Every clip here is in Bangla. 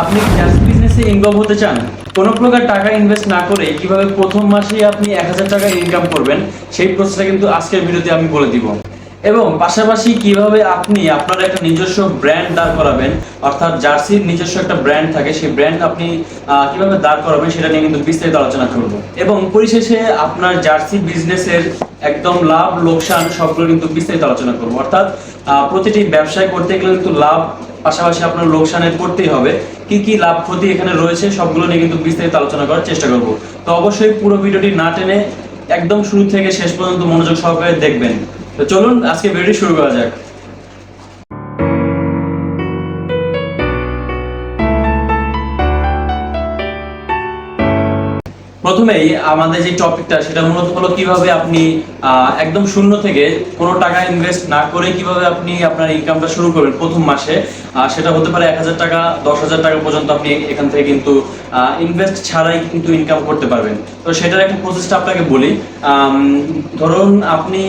আপনি জার্সি বিজনেসে ইনভলভ হতে চান? কোনো প্রকার টাকা ইনভেস্ট না করে কীভাবে প্রথম মাসেই আপনি এক হাজার টাকা ইনকাম করবেন, সেই প্রসেসটা কিন্তু আজকের ভিডিওতে আমি বলে দিব। এবং পাশাপাশি কীভাবে আপনি আপনার একটা নিজস্ব ব্র্যান্ড দাঁড় করাবেন, অর্থাৎ জার্সির নিজস্ব একটা ব্র্যান্ড থাকে, সেই ব্র্যান্ড আপনি কীভাবে দাঁড় করাবেন সেটা নিয়ে কিন্তু বিস্তারিত আলোচনা করব। এবং পরিশেষে আপনার জার্সি বিজনেসের একদম লাভ, লোকসান সবগুলো কিন্তু বিস্তারিত আলোচনা করব। অর্থাৎ প্রতিটি ব্যবসায় করতে গেলে কিন্তু লাভ, পাশাপাশি আপনার লোকসানের করতেই হবে। কি কি লাভ ক্ষতি এখানে রয়েছে সবগুলো নিয়ে কিন্তু বিস্তারিত আলোচনা করার চেষ্টা করব। তো অবশ্যই পুরো ভিডিওটি না টেনে একদম শুরু থেকে শেষ পর্যন্ত মনোযোগ সহকারে দেখবেন। তো চলুন, আজকে ভিডিওটি শুরু করা যাক। প্রথমেই আমাদের যে টপিকটা, সেটা মূলত হলো কীভাবে আপনি একদম শূন্য থেকে কোনো টাকা ইনভেস্ট না করে কীভাবে আপনি আপনার ইনকামটা শুরু করবেন প্রথম মাসে। সেটা হতে পারে এক হাজার টাকা, দশ হাজার টাকা পর্যন্ত আপনি এখান থেকে কিন্তু ইনভেস্ট ছাড়াই কিন্তু ইনকাম করতে পারবেন। তো সেটার একটা প্রসেসটা আপনাকে বলি। ধরুন আপনি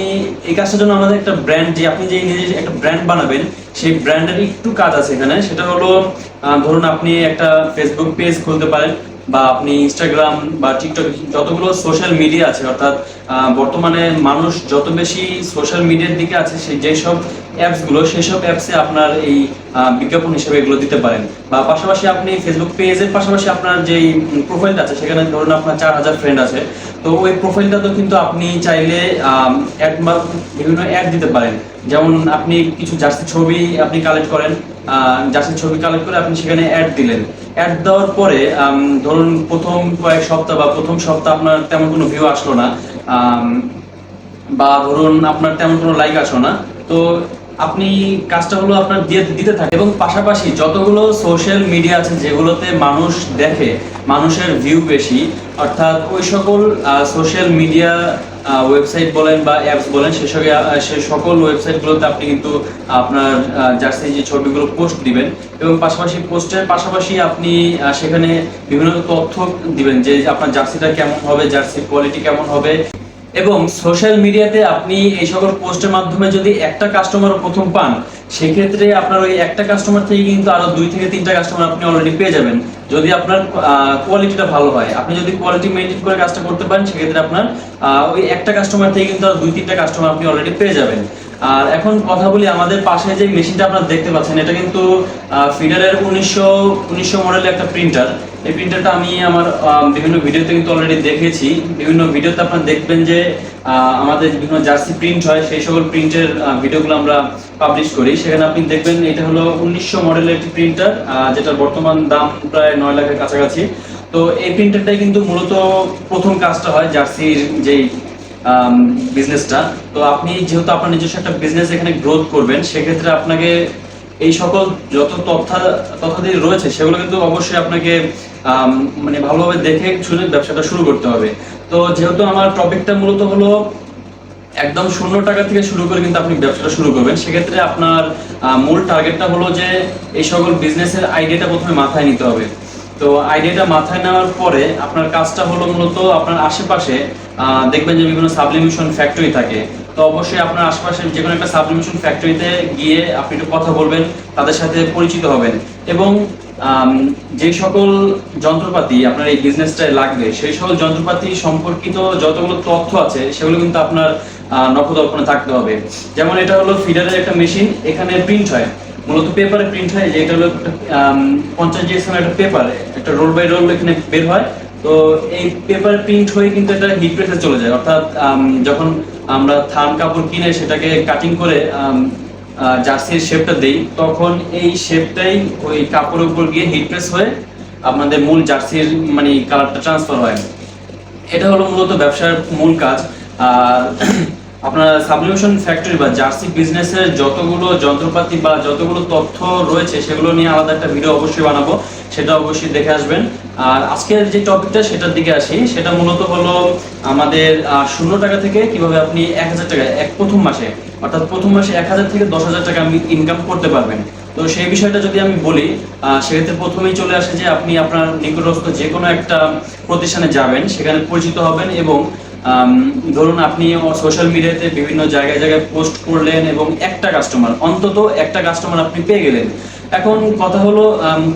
এই কাজটার জন্য আমাদের একটা ব্র্যান্ড যে, আপনি যে নিজের একটা ব্র্যান্ড বানাবেন, সেই ব্র্যান্ডের একটু কাজ আছে এখানে। সেটা হলো ধরুন আপনি একটা ফেসবুক পেজ খুলতে পারেন। বা আপনি ইনস্টাগ্রাম বা টিকটক যতগুলো সোশ্যাল মিডিয়া আছে, অর্থাৎ বর্তমানে মানুষ যত বেশি সোশ্যাল মিডিয়ার দিকে আছে, সেই যেসব অ্যাপসগুলো সেসব অ্যাপসে আপনার এই বিজ্ঞাপন হিসেবে এগুলো দিতে পারেন। বা পাশাপাশি আপনি ফেসবুক পেজের পাশাপাশি আপনার যেই প্রোফাইলটা আছে, সেখানে ধরুন আপনার চার হাজার ফ্রেন্ড আছে, তো ওই প্রোফাইলটাতেও কিন্তু আপনি চাইলে অ্যাড বা বিভিন্ন অ্যাড দিতে পারেন। যেমন আপনি কিছু জার্সি ছবি আপনি কালেক্ট করেন জার্সির ছবি কালেক্ট করে আপনি সেখানে অ্যাড দিলেন। অ্যাড দেওয়ার পরে ধরুন প্রথম কয়েক সপ্তাহ বা প্রথম সপ্তাহ আপনার তেমন কোনো ভিউ আসলো না বা ধরুন আপনার তেমন কোনো লাইক আসলো না, তো আপনি কাজটা হলো আপনার দিয়ে দিতে থাকে এবং পাশাপাশি যতগুলো সোশ্যাল মিডিয়া আছে যেগুলোতে মানুষ দেখে, মানুষের ভিউ বেশি, অর্থাৎ ওই সকল সোশ্যাল মিডিয়া ওয়েবসাইট বলেন বা অ্যাপস বলেন সেসব সে সকল ওয়েবসাইটগুলোতে আপনি কিন্তু আপনার জার্সি যে ছবিগুলো পোস্ট দিবেন। এবং পাশাপাশি পোস্টের পাশাপাশি আপনি সেখানে বিভিন্ন তথ্য দিবেন যে আপনার জার্সিটা কেমন হবে জার্সির কোয়ালিটি কেমন হবে। এবং সোশ্যাল মিডিয়াতে আপনি এই সকল পোস্টের মাধ্যমে যদি একটা কাস্টমার প্রথম পান সেক্ষেত্রে আপনার ওই একটা কাস্টমার থেকে কিন্তু আরও দুই থেকে তিনটা কাস্টমার আপনি অলরেডি পেয়ে যাবেন। যদি আপনার কোয়ালিটিটা ভালো হয়, আপনি যদি কোয়ালিটি মেনটেন করে কাজটা করতে পারেন, সেক্ষেত্রে আপনার ওই একটা কাস্টমার থেকে কিন্তু আরও দুই, তিনটা কাস্টমার আপনি অলরেডি পেয়ে যাবেন। আর এখন কথা বলি আমাদের পাশে যে মেশিনটা আপনারা দেখতে পাচ্ছেন, এটা কিন্তু ফিডারের উনিশশো উনিশশো মডেলের একটা প্রিন্টার এই প্রিন্টারটা আমি আমার বিভিন্ন ভিডিওতে কিন্তু অলরেডি দেখেছি। বিভিন্ন ভিডিওতে আপনারা দেখবেন যে আমাদের বিভিন্ন জার্সি প্রিন্ট হয়, সেই সকল প্রিন্টের ভিডিওগুলো আমরা পাবলিশ করি। সেখানে আপনি দেখবেন এটা হলো উনিশশো মডেলের একটি প্রিন্টার যেটার বর্তমান দাম প্রায় নয় লাখের কাছাকাছি। তো এই প্রিন্টারটাই কিন্তু মূলত প্রথম কাজটা হয় জার্সির যেই বিজনেসটা তো আপনি যেহেতু আপনার নিজস্ব একটা বিজনেস এখানে গ্রোথ করবেন, সেক্ষেত্রে আপনাকে এই সকল যত তথ্য, তথ্যাদি রয়েছে, সেগুলো কিন্তু অবশ্যই আপনাকে মানে ভালোভাবে দেখে শুনে ব্যবসাটা শুরু করতে হবে। তো যেহেতু আমার টপিকটা মূলত হলো একদম শূন্য টাকা থেকে শুরু করে কিন্তু আপনি ব্যবসাটা শুরু করবেন, সেক্ষেত্রে আপনার মূল টার্গেটটা হলো যে এই সকল বিজনেসের আইডিয়াটা প্রথমে মাথায় নিতে হবে। তো আইডিয়াটা মাথায় নেওয়ার পরে আপনার কাজটা হলো মূলত আপনার আশেপাশে দেখবেন যে বিভিন্ন সাবলিমিশন ফ্যাক্টরি থাকে। তো অবশ্যই আপনার আশেপাশে যে কোনো একটা সাবলিমিশন ফ্যাক্টরিতে গিয়ে আপনি একটু কথা বলবেন, তাদের সাথে পরিচিত হবেন। এবং যে সকল যন্ত্রপাতি আপনার এই বিজনেসটায় লাগবে, সেই সকল যন্ত্রপাতি সম্পর্কিত যতগুলো তথ্য আছে, সেগুলো কিন্তু আপনার নখদর্পণে থাকতে হবে। যেমন এটা হলো ফিডারের একটা মেশিন এখানে প্রিন্ট হয়। মূলত পেপারে প্রিন্ট হয়, যে এটা হলো পঞ্চাশ জিএসএম একটা পেপার একটা রোল বাই রোল এখানে বের হয়। তো এই পেপার প্রিন্ট হয়ে কিন্তু এটা হিট প্রেসে চলে যায়। অর্থাৎ যখন আমরা থান কাপড় কিনে সেটাকে কাটিং করে জার্সির শেপটা দেই, তখন এই শেপটাই ওই কাপড়ের উপর গিয়ে হিট প্রেস হয়ে আপনাদের মূল জার্সির মানে কালারটা ট্রান্সফার হয়। এটা হলো মূলত ব্যবসার মূল কাজ। আর আপনার সাবলিউশন ফ্যাক্টরি বা জার্সি বিজনেসের যতগুলো যন্ত্রপাতি বা যতগুলো তথ্য রয়েছে, সেগুলো নিয়ে আলাদা একটা ভিডিও অবশ্যই বানাবো। সেটা অবশ্যই দেখে আসবেন। আর আজকের যে টপিকটা সেটার দিকে আসি। সেটা মূলত হলো আমাদের শূন্য টাকা থেকে কীভাবে আপনি এক হাজার টাকা, এক প্রথম মাসে, অর্থাৎ প্রথম মাসে এক হাজার থেকে দশ হাজার টাকা আপনি ইনকাম করতে পারবেন। তো সেই বিষয়টা যদি আমি বলি সেক্ষেত্রে প্রথমেই চলে আসে যে আপনি আপনার নিকটস্থ যে কোনো একটা প্রতিষ্ঠানে যাবেন, সেখানে পরিচিত হবেন এবং ধরুন আপনি সোশ্যাল মিডিয়াতে বিভিন্ন জায়গায় জায়গায় পোস্ট করলেন এবং একটা কাস্টমার অন্তত একটা কাস্টমার আপনি পেয়ে গেলেন। এখন কথা হলো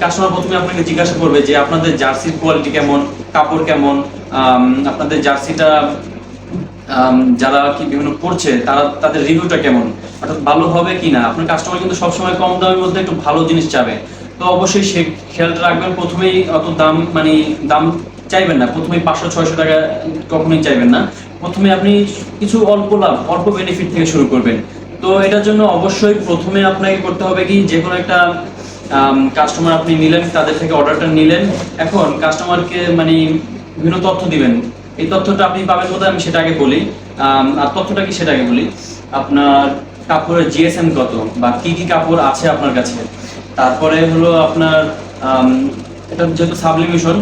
কাস্টমার প্রথমে আপনাকে জিজ্ঞাসা করবে যে আপনাদের জার্সির কোয়ালিটি কেমন, কাপড় কেমন আপনাদের জার্সিটা যারা কি বিভিন্ন করছে তারা, তাদের রিভিউটা কেমন? অর্থাৎ ভালো হবে কি না? আপনার কাস্টমার কিন্তু সবসময় কম দামের মধ্যে একটু ভালো জিনিস চাবে। তো অবশ্যই সে খেয়ালটা রাখবেন, প্রথমেই অত দাম মানে দাম চাইবেন না, প্রথমে পাঁচশো, ছয়শো টাকা কখনোই চাইবেন না। প্রথমে আপনি কিছু অল্প লাভ, অল্প বেনিফিট থেকে শুরু করবেন। তো এটার জন্য অবশ্যই প্রথমে আপনাকে করতে হবে কি, যে কোনো একটা কাস্টমার আপনি নিলেন, তাদের থেকে অর্ডারটা নিলেন। এখন কাস্টমারকে মানে বিভিন্ন তথ্য দিবেন। এই তথ্যটা আপনি পাবেন কোথায় আমি সেটা আগে বলি। আর তথ্যটা কি সেটা আগে বলি। আপনার কাপড়ের জিএসএম কত বা কি কি কাপড় আছে আপনার কাছে? তারপরে হলো আপনার এটা যেহেতু সাবলিমিশন।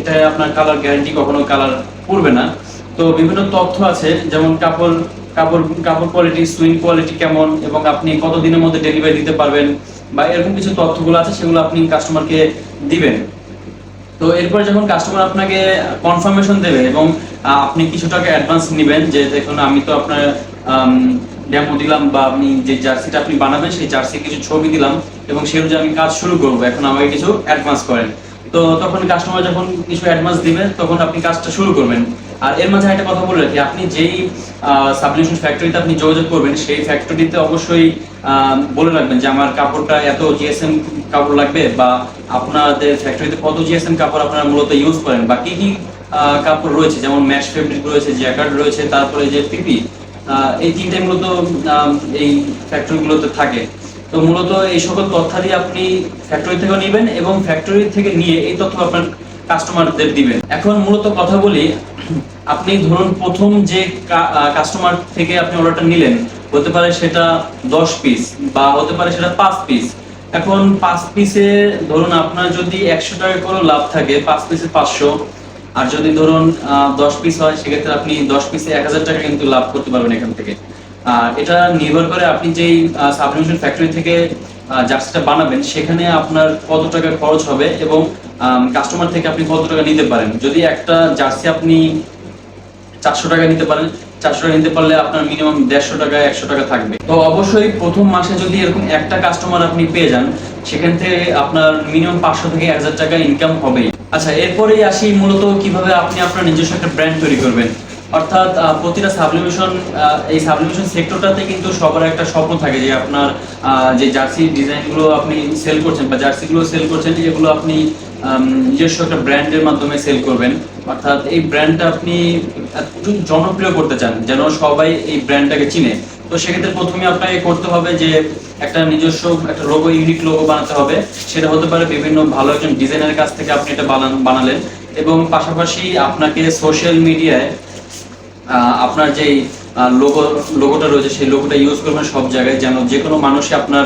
এটা আপনার কালার গ্যারান্টি কখনো কালার পড়বে না। তো বিভিন্ন তথ্য আছে, যেমন কাপড় কাপড় কাপড় কোয়ালিটি সুইং কোয়ালিটি কেমন, এবং আপনি কত দিনের মধ্যে ডেলিভারি দিতে পারবেন, বা এরকম কিছু তথ্যগুলো আছে, সেগুলো আপনি কাস্টমারকে দিবেন। তো এরপরে যখন কাস্টমার আপনাকে কনফার্মেশন দেবে, এবং আপনি কিছু টাকা অ্যাডভান্স নেবেন, যে দেখুন, আমি তো আপনার ডেমো দিলাম, বা আপনি যে জার্সিটা আপনি বানাবেন, সেই জার্সি কিছু ছবি দিলাম, এবং সেই অনুযায়ী আমি কাজ শুরু করব। এখন আমাকে কিছু অ্যাডভান্স করেন। তো তখন কাস্টমার যখন কিছু অ্যাডভান্স দিবে, তখন আপনি কাজটা শুরু করবেন। আর এর মাঝে একটা কথা বলে রাখি, আপনি যেই সাবলিউশন ফ্যাক্টরিতে আপনি যোগাযোগ করবেন, সেই ফ্যাক্টরিতে অবশ্যই বলে রাখবেন যে আমার কাপড়টা এত জিএসএম কাপড় লাগবে বা আপনাদের ফ্যাক্টরিতে কত জিএসএম কাপড় আপনারা মূলত ইউজ করেন বা কি কি কাপড় রয়েছে, যেমন ম্যাশ ফেব্রিক রয়েছে জ্যাকার্ড রয়েছে, তারপরে যে পিপি এই তিনটে মূলত এই ফ্যাক্টরিগুলোতে থাকে। তো মূলত এই সকল তথ্যাদি আপনি ফ্যাক্টরি থেকে নেবেন এবং ফ্যাক্টরি থেকে নিয়ে এই তথ্য আপনার কাস্টমারদের দিবেন। এখন মূলত কথা বলি, আপনি ধরুন প্রথম যে কাস্টমার থেকে আপনি অর্ডারটা নিলেন, হতে পারে সেটা দশ পিস বা হতে পারে সেটা পাঁচ পিস এখন পাঁচ পিসে ধরুন আপনার যদি একশো টাকা করে লাভ থাকে, পাঁচ পিসে পাঁচশো। আর যদি ধরুন দশ পিস হয়, সেক্ষেত্রে আপনি দশ পিসে এক হাজার টাকা কিন্তু লাভ করতে পারবেন এখান থেকে। এটা নির্ভর করে আপনি যেই সাবলিমেশন ফ্যাক্টরি থেকে জার্সিটা বানাবেন, সেখানে আপনার কত টাকা খরচ হবে এবং কাস্টমার থেকে আপনি কত টাকা নিতে পারেন। যদি একটা জার্সি আপনি চারশো টাকা নিতে পারেন, চারশো টাকা নিতে পারলে আপনার মিনিমাম দেড়শো টাকা, একশো টাকা থাকবে। তো অবশ্যই প্রথম মাসে যদি এরকম একটা কাস্টমার আপনি পেয়ে যান, সেখান থেকে আপনার মিনিমাম পাঁচশো থেকে এক হাজার টাকা ইনকাম হবেই। আচ্ছা এরপরেই আসি মূলত কীভাবে আপনি আপনার নিজস্ব একটা ব্র্যান্ড তৈরি করবেন। অর্থাৎ প্রতিটা সাবলিমেশন এই সাবলিমেশন সেক্টরটাতে কিন্তু সবার একটা স্বপ্ন থাকে যে আপনার যে জার্সি ডিজাইনগুলো আপনি সেল করছেন বা জার্সিগুলো সেল করছেন এগুলো আপনি নিজস্ব একটা ব্র্যান্ডের মাধ্যমে সেল করবেন। অর্থাৎ এই ব্র্যান্ডটা আপনি জনপ্রিয় করতে চান, যেন সবাই এই ব্র্যান্ডটাকে চিনে। তো সেক্ষেত্রে প্রথমে আপনাকে করতে হবে যে একটা নিজস্ব, একটা লোগো ইউনিক লোগো বানাতে হবে। সেটা হতে পারে বিভিন্ন ভালো একজন ডিজাইনারের কাছ থেকে আপনি এটা বানালেন। এবং পাশাপাশি আপনাকে সোশ্যাল মিডিয়ায় আপনার যেই লোগো লোগোটা রয়েছে, সেই লোগোটা ইউজ করবেন সব জায়গায়। যেন যে কোনো মানুষই আপনার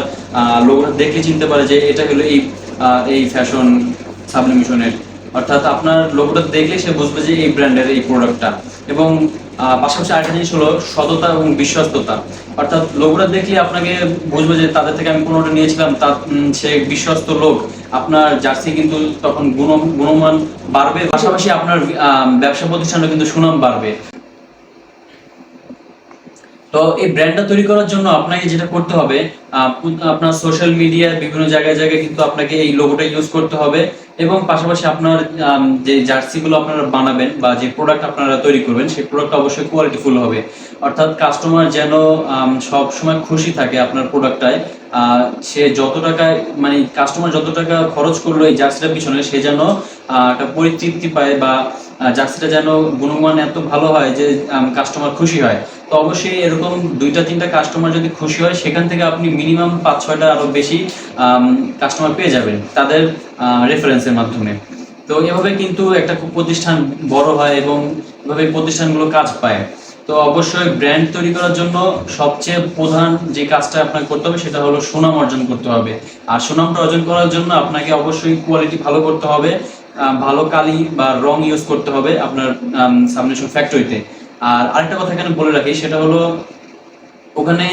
লোগোটা দেখলে চিনতে পারে যে এটা হলো এই এই ফ্যাশন সাবলিমিশনের অর্থাৎ আপনার লোগোটা দেখলে সে বুঝবে যে এই ব্র্যান্ডের এই প্রোডাক্টটা এবং পাশাপাশি আরেকটা জিনিস হলো সততা এবং বিশ্বস্ততা। অর্থাৎ লোগোটা দেখলে আপনাকে বুঝবে যে তাদের থেকে আমি কোনোটা নিয়েছিলাম তার সে বিশ্বস্ত লোক। আপনার জার্সি কিন্তু তখন গুণ গুণমান বাড়বে। পাশাপাশি আপনার ব্যবসা প্রতিষ্ঠানও কিন্তু সুনাম বাড়বে। তো এই ব্র্যান্ডটা তৈরি করার জন্য আপনাকে যেটা করতে হবে আপনার সোশ্যাল মিডিয়া বিভিন্ন জায়গায় জায়গায় কিন্তু আপনাকে এই লোগোটা ইউজ করতে হবে এবং পাশাপাশি আপনার যে জার্সিগুলো আপনারা বানাবেন বা যে প্রোডাক্ট আপনারা তৈরি করবেন, সেই প্রোডাক্ট অবশ্যই কোয়ালিটিফুল হবে। অর্থাৎ কাস্টমার যেন সব সময় খুশি থাকে আপনার প্রোডাক্টটায় সে যত টাকা মানে কাস্টমার যত টাকা খরচ করল এই জার্সিটার পিছনে, সে যেন একটা পরিতৃপ্তি পায় বা জার্সিটা যেন গুণমান এত ভালো হয় যে কাস্টমার খুশি হয়। তো অবশ্যই এরকম দুইটা, তিনটা কাস্টমার যদি খুশি হয়, সেখান থেকে আপনি মিনিমাম পাঁচ, ছয়টা আরও বেশি কাস্টমার পেয়ে যাবেন তাদের রেফারেন্সের মাধ্যমে। তো এভাবে কিন্তু একটা প্রতিষ্ঠান বড় হয় এবং এভাবে প্রতিষ্ঠানগুলো কাজ পায়। তো অবশ্যই ব্র্যান্ড তৈরি করার জন্য সবচেয়ে প্রধান যে কাজটা আপনাকে করতে হবে, সেটা হলো সুনাম অর্জন করতে হবে। আর সুনামটা অর্জন করার জন্য আপনাকে অবশ্যই কোয়ালিটি ভালো করতে হবে। ভালো কালি বা রং ইউজ করতে হবে আপনার সামনে সাবমিশন ফ্যাক্টরিতে আর আরেকটা কথা এখানে বলে রাখি, সেটা হলো ওখানে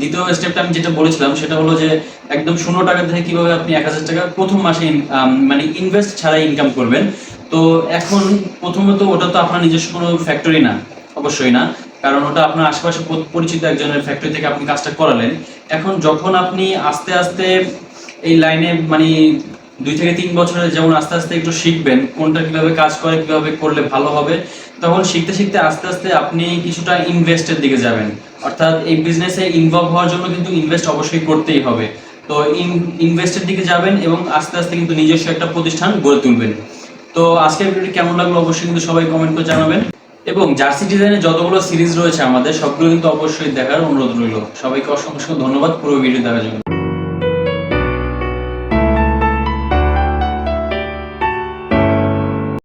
দ্বিতীয় স্টেপটা আমি যেটা বলেছিলাম, সেটা হলো যে একদম শূন্য টাকা থেকে কীভাবে আপনি এক হাজার টাকা প্রথম মাসে মানে ইনভেস্ট ছাড়াই ইনকাম করবেন। তো এখন প্রথমত ওটা তো আপনার নিজস্ব কোনো ফ্যাক্টরি না, অবশ্যই না। কারণ ওটা আপনার আশেপাশে পরিচিত একজনের ফ্যাক্টরি থেকে আপনি কাজটা করালেন। এখন যখন আপনি আস্তে আস্তে এই লাইনে মানে দুই থেকে তিন বছরে যেমন আস্তে আস্তে একটু শিখবেন, কোনটা কীভাবে কাজ করে, কীভাবে করলে ভালো হবে, তখন শিখতে শিখতে আস্তে আস্তে আপনি কিছুটা ইনভেস্টের দিকে যাবেন। অর্থাৎ এই বিজনেসে ইনভলভ হওয়ার জন্য কিন্তু ইনভেস্ট অবশ্যই করতেই হবে। তো ইনভেস্টের দিকে যাবেন এবং আস্তে আস্তে কিন্তু নিজস্ব একটা প্রতিষ্ঠান গড়ে তুলবেন। তো আজকের ভিডিওটি কেমন লাগল অবশ্যই কিন্তু সবাই কমেন্ট করে জানাবেন। এবং জার্সি ডিজাইনের যতগুলো সিরিজ রয়েছে আমাদের, সবগুলো কিন্তু অবশ্যই দেখার অনুরোধ রইল। সবাইকে অসংখ্য ধন্যবাদ পুরো ভিডিও দেখার জন্য।